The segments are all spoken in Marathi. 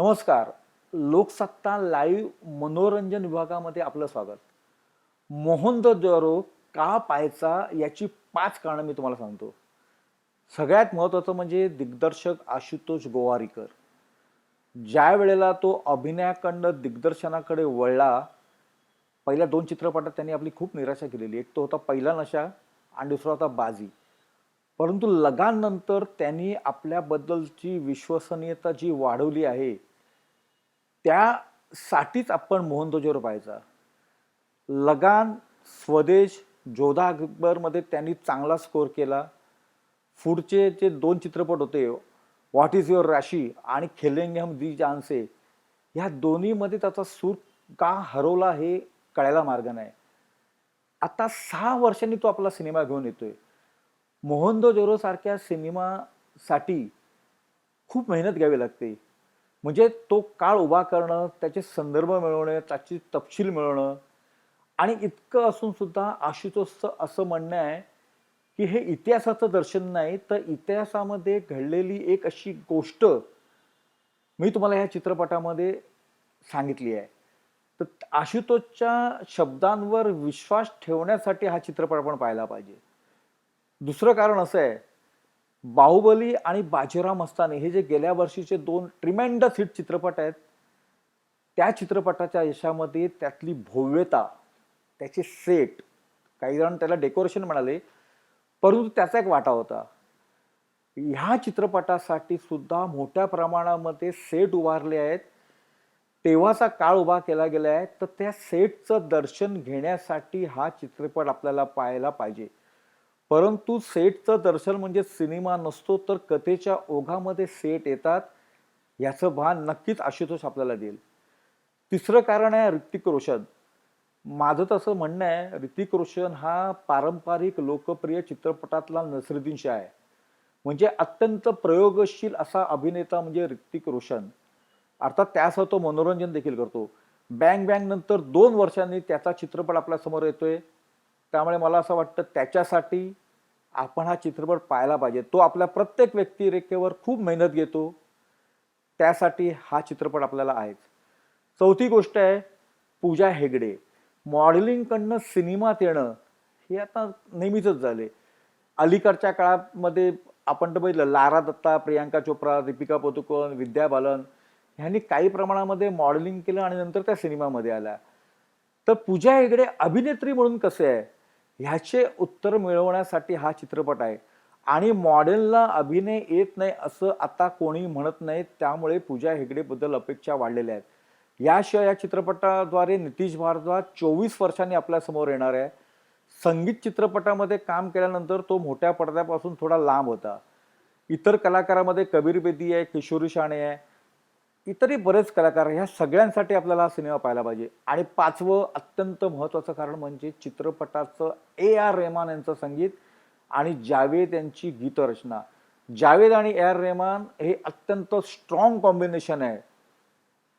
नमस्कार. लोकसत्ता लाईव्ह मनोरंजन विभागामध्ये आपलं स्वागत. मोहन जोरो का पाहायचा याची पाच कारणं मी तुम्हाला सांगतो. सगळ्यात महत्त्वाचं म्हणजे दिग्दर्शक आशुतोष गोवारीकर. ज्या वेळेला तो अभिनयाकडनं दिग्दर्शनाकडे वळला पहिल्या दोन चित्रपटात त्यांनी आपली खूप निराशा केलेली. एक तो होता पहिला नशा आणि दुसरा होता बाजी. परंतु लगाननंतर त्यांनी आपल्याबद्दलची विश्वसनीयता जी वाढवली आहे त्यासाठीच आपण मोहन पाहायचा. लगान स्वदेश जोधा अकबरमध्ये त्यांनी चांगला स्कोर केला. पुढचे जे दोन चित्रपट होते व्हॉट इज युअर राशी आणि खेलेंगे हम दी जानसे ह्या दोन्हीमध्ये त्याचा सूर का हरवला हे कळायला मार्ग नाही. आता सहा वर्षांनी तो आपला सिनेमा घेऊन येतोय. मोहनदो जोरो सारख्या सिनेमासाठी खूप मेहनत घ्यावी लागते. म्हणजे तो काळ उभा करणं त्याचे संदर्भ मिळवणे त्याची तपशील मिळवणं. आणि इतकं असून सुद्धा आशुतोषचं असं म्हणणं आहे की हे इतिहासाचं दर्शन नाही तर इतिहासामध्ये घडलेली एक अशी गोष्ट मी तुम्हाला ह्या चित्रपटामध्ये सांगितली आहे. तर आशुतोषच्या शब्दांवर विश्वास ठेवण्यासाठी हा चित्रपट आपण पाहायला पाहिजे. दुसरं कारण असं आहे बाहुबली आणि बाजीराव मस्तानी हे जे गेल्या वर्षीचे दोन ट्रिमेंडस हिट चित्रपट आहेत त्या चित्रपटाच्या यशामध्ये त्यातली भव्यता त्याचे सेट काही जण त्याला डेकोरेशन म्हणाले परंतु त्याचा एक वाटा होता. ह्या चित्रपटासाठी सुद्धा मोठ्या प्रमाणामध्ये सेट उभारले आहेत. तेव्हाचा काळ उभा केला गेला आहे तर त्या सेटचं दर्शन घेण्यासाठी हा चित्रपट आपल्याला पाहायला पाहिजे. परंतु सेटचं दर्शन म्हणजे सिनेमा नसतो तर कथेच्या ओघामध्ये सेट येतात याचं भान नक्कीच आशुतोष आपल्याला देईल. तिसरं कारण आहे ऋतिक रोशन. माझं तसं म्हणणं आहे ऋतिक रोशन हा पारंपरिक लोकप्रिय चित्रपटातला नसरुद्दीन शाह आहे. म्हणजे अत्यंत प्रयोगशील असा अभिनेता म्हणजे ऋतिक रोशन. अर्थात त्यासह तो मनोरंजन देखील करतो. बँग बँग नंतर दोन वर्षांनी त्याचा चित्रपट आपल्यासमोर येतोय. त्यामुळे मला असं वाटतं त्याच्यासाठी आपण हा चित्रपट पाहायला पाहिजे. तो आपल्या प्रत्येक व्यक्तिरेखेवर खूप मेहनत घेतो. त्यासाठी हा चित्रपट आपल्याला आहेच. चौथी गोष्ट आहे पूजा हेगडे. मॉडेलिंगकडनं सिनेमात येणं हे आता नेहमीचंच झाले अलीकडच्या काळामध्ये आपण तर बघितलं लारा दत्ता प्रियांका चोप्रा दीपिका पोतुकोन विद्या बालन ह्यांनी काही प्रमाणामध्ये मॉडेलिंग केलं आणि नंतर त्या सिनेमामध्ये आल्या. तर पूजा हेगडे अभिनेत्री म्हणून कसे आहे? ह्याचे उत्तर मिळवण्यासाठी हा चित्रपट आहे. आणि मॉडेलला अभिनय येत नाही असं आता कोणी म्हणत नाही त्यामुळे पूजा हेगडेबद्दल अपेक्षा वाढलेल्या आहेत. याशिवाय या चित्रपटाद्वारे नितीश भारद्वाज चोवीस वर्षांनी आपल्यासमोर येणार आहे. संगीत चित्रपटामध्ये काम केल्यानंतर तो मोठ्या पडद्यापासून थोडा लांब होता. इतर कलाकारामध्ये कबीर बेदी आहे किशोरी शाणे आहे. इतरही बरेच कलाकार ह्या सगळ्यांसाठी आपल्याला हा सिनेमा पाहायला पाहिजे. आणि पाचवं अत्यंत महत्त्वाचं कारण म्हणजे चित्रपटाचं ए आर रेहमान यांचं संगीत आणि जावेद यांची गीतरचना. जावेद आणि ए आर रेहमान हे अत्यंत स्ट्रॉंग कॉम्बिनेशन आहे.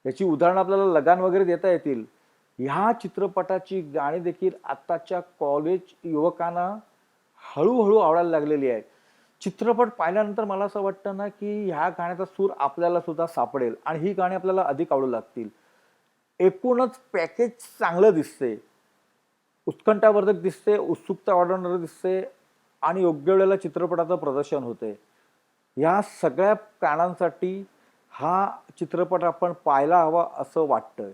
याची उदाहरणं आपल्याला लगान वगैरे देता येतील. ह्या चित्रपटाची गाणी देखील आत्ताच्या कॉलेज युवकांना हळूहळू आवडायला लागलेली आहेत. चित्रपट पाहिल्यानंतर मला असं वाटतं ना की ह्या गाण्याचा सूर आपल्याला सुद्धा सापडेल आणि ही गाणी आपल्याला अधिक आवडू लागतील. एकूणच पॅकेज चांगलं दिसते उत्कंठावर्धक दिसते उत्सुकता वाढवणारं दिसते आणि योग्य वेळेला चित्रपटाचं प्रदर्शन होते ह्या सगळ्या कारणांसाठी हा चित्रपट आपण पाहायला हवा असं वाटतं